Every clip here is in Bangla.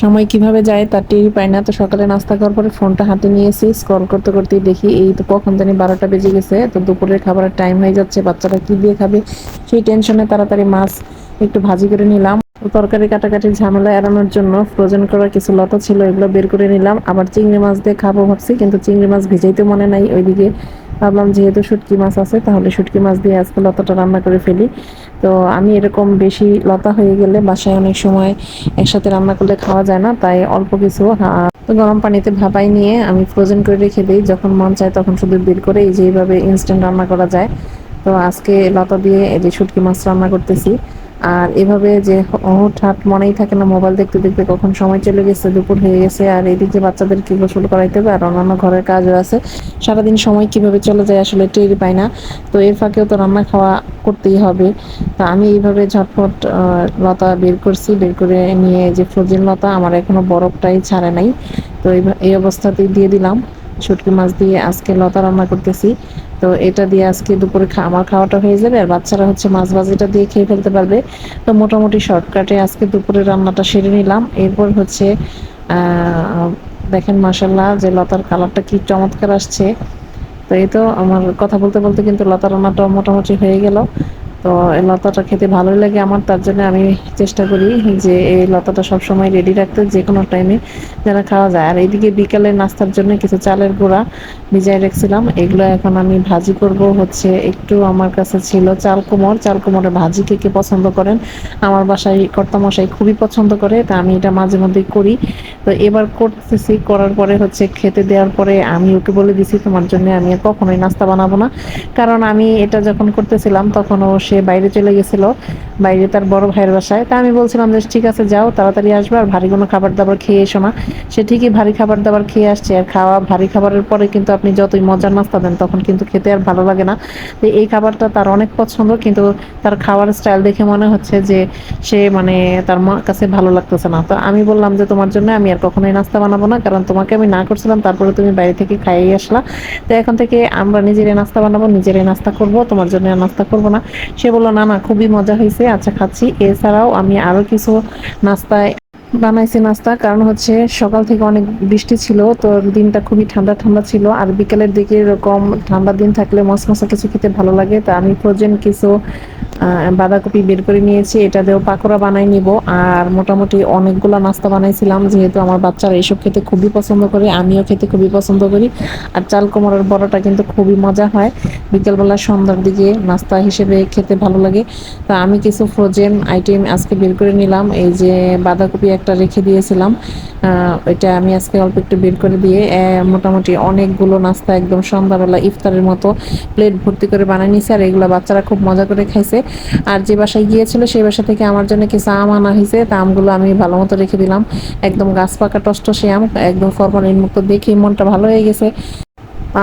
সময় কীভাবে যায় তার টেরই পাই না। তো সকালে নাস্তা করার পরে ফোনটা হাতে নিয়েছি। স্ক্রল করতে করতে দেখি এই তো কখন জানি বারোটা বেজে গেছে। তো দুপুরের খাবারের টাইম হয়ে যাচ্ছে। বাচ্চারা কি দিয়ে খাবে? সেই টেনশনে তাড়াতাড়ি মাছ একটু ভাজি করে নিলাম। তরকারি কাটাকাটির ঝামেলা এড়ানোর জন্য ফ্রোজেন করা কিছু লতা ছিল, এগুলো বের করে নিলাম। আবার চিংড়ি মাছ দিয়ে খাব ভাবছি, কিন্তু চিংড়ি মাছ ভেজাইতে মনে নাই। ওইদিকে ভাবলাম যেহেতু শুটকি মাছ আছে, তাহলে শুটকি মাছ দিয়ে আজকে লতাটা রান্না করে ফেলি। তো আমি এরকম বেশি লতা হয়ে গেলে বাসায় অনেক সময় একসাথে রান্না করলে খাওয়া যায় না, তাই অল্প কিছু তো গরম পানিতে ভাপাই নিয়ে আমি ফ্রোজেন করে রেখে দিই। যখন মন চায় তখন শুধু বের করে এই যে এইভাবে ইনস্ট্যান্ট রান্না করা যায়। তো আজকে লতা দিয়ে এই যে শুটকি মাছ রান্না করতেছি। আর এভাবে যে হঠাৎ মনেই থাকে না, মোবাইল দেখতে দেখতে কখন সময় চলে গেছে, দুপুর হয়ে গেছে, আর এদিকে বাচ্চাদেরকে গোসল করাইতে হবে, আর অন্যান্য ঘরের কাজও আছে। সারাদিন সময় কীভাবে চলে যায় আসলে টের পাই না। তো এর ফাঁকেও তো রান্না খাওয়া করতেই হবে। তো আমি এইভাবে ঝটফট লতা বের করছি, বের করে নিয়ে যে ফ্রোজেন লতা, আমার এখনও বরফটাই ছাড়ে নাই। তো এই- অবস্থাতেই দিয়ে দিলাম। শুটকি মাছ দিয়ে আজকে লতা রান্না করতেছি। তো এটা দিয়ে আজকে দুপুরে আমার খাওয়াটা হয়ে যাবে আর বাচ্চারা হচ্ছে মাছ ভাজিটা দিয়ে খেয়ে ফেলতে পারবে। তো মোটামুটি শর্টকাটে আজকে দুপুরে রান্নাটা সেরে নিলাম। এরপর হচ্ছে দেখেন মাসাল্লাহ যে লতার কালারটা কি চমৎকার আসছে। তো এই তো আমার কথা বলতে বলতে কিন্তু লতা রান্নাটা মোটামুটি হয়ে গেল। তো এই লতাটা খেতে ভালো লাগে আমার, তার জন্য আমি চেষ্টা করি যে এই লতাটা সবসময় রেডি রাখতে যে কোনো টাইমে যেন খাওয়া যায়। আর এইদিকে বিকালে নাস্তার জন্য কিছু চালের গুঁড়া ভিজাই রেখেছিলাম। এগুলো এখন আমি ভাজি করব। হচ্ছে একটু আমার কাছে ছিল চাল কুমড় চাল কুমড়ের ভাজি কে কে পছন্দ করেন? আমার বাসায় কর্তামশাই খুবই পছন্দ করে, তা আমি এটা মাঝে মধ্যেই করি। তো এবার করতেছি, করার পরে হচ্ছে খেতে দেওয়ার পরে আমি ওকে বলে দিছি, তোমার জন্য আমি কখনোই নাস্তা বানাবো না। কারণ আমি এটা যখন করতেছিলাম, তখন ও সে বাইরে চলে গেছিল, বাইরে তার বড় ভাইয়ের বাসায়। তা আমি বলছিলাম যে, ঠিক আছে, যাও, তাড়াতাড়ি আসবে, আর ভারী কোনো খাবার দাবার খেয়ে এসো না। সে ঠিকই ভারী খাবার দাবার খেয়ে আসছে, আর খাওয়া ভারী খাবারের পরে কিন্তু আপনি যতই মজার নাস্তা দেন, তখন কিন্তু খেতে আর ভালো লাগে না। এই খাবারটা তার অনেক পছন্দ, কিন্তু তার খাওয়ার স্টাইল দেখে মনে হচ্ছে যে, সে মানে তার মা- কাছে ভালো লাগতেছে না। তো আমি বললাম যে, তোমার জন্য আমি আর কখনোই নাস্তা বানাবো না, কারণ তোমাকে আমি না করছিলাম, তারপরে তুমি বাইরে থেকে খাইয়ে আসলা। তো এখন থেকে আমরা নিজেরাই নাস্তা বানাবো, নিজেরাই নাস্তা করব, তোমার জন্য আর নাস্তা করব না। সে বলল, না না, খুবই মজা হয়েছে আচ্ছা খাচ্ছি। এছাড়াও আমি আরও কিছু নাস্তায় বানাইছি নাস্তা, কারণ হচ্ছে সকাল থেকে অনেক বৃষ্টি ছিল, তো দিনটা খুবই ঠান্ডা ঠান্ডা ছিল। আর বিকেলের দিকে এরকম ঠান্ডা দিন থাকলে মশমশা কিছু খেতে ভালো লাগে, তা আমি ফ্রোজেন কিছু বাঁধাকপি বের করে নিয়েছি এটা দিয়েও পাকোড়া বানাই নিব। আর মোটামুটি অনেকগুলো নাস্তা বানাইছিলাম, যেহেতু আমার বাচ্চারা এইসব খেতে খুবই পছন্দ করে, আমিও খেতে খুবই পছন্দ করি। আর চাল কোমরের বড়াটা কিন্তু খুবই মজা হয়। বিকেলবেলা সন্ধ্যার দিকে নাস্তা হিসেবে খেতে ভালো লাগে। তা আমি কিছু ফ্রোজেন আইটেম আজকে বের করে নিলাম, এই যে বাঁধাকপি একটা রেখে দিয়েছিলাম। ওইটা আমি আজকে অল্প একটু বের করে দিয়ে মোটামুটি অনেকগুলো নাস্তা একদম সন্ধ্যাবেলা ইফতারের মতো প্লেট ভর্তি করে বানিয়ে নিয়েছে। আর এগুলো বাচ্চারা খুব মজা করে খাইছে। আর যে বাসায় গিয়েছিল সেই বাসা থেকে আমার জন্য কিছু আম আনা হয়েছে। তা আমগুলো আমি ভালো মতো রেখে দিলাম। একদম গাছ পাকা টসটসে আম, একদম ফরমালিন মুক্ত। দেখে মনটা ভালো হয়ে গেছে।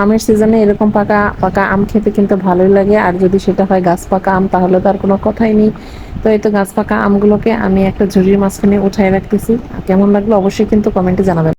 আমের সিজনে এরকম পাকা পাকা আম খেতে কিন্তু ভালোই লাগে। আর যদি সেটা হয় গাছ পাকা আম, তাহলে তো আর কোনো কথাই নেই। তো এই তো গাছ পাকা আমগুলোকে আমি একটা ঝুড়ির মাঝখানে উঠাই রাখতেছি। কেমন লাগল অবশ্যই কিন্তু কমেন্টে জানাবেন।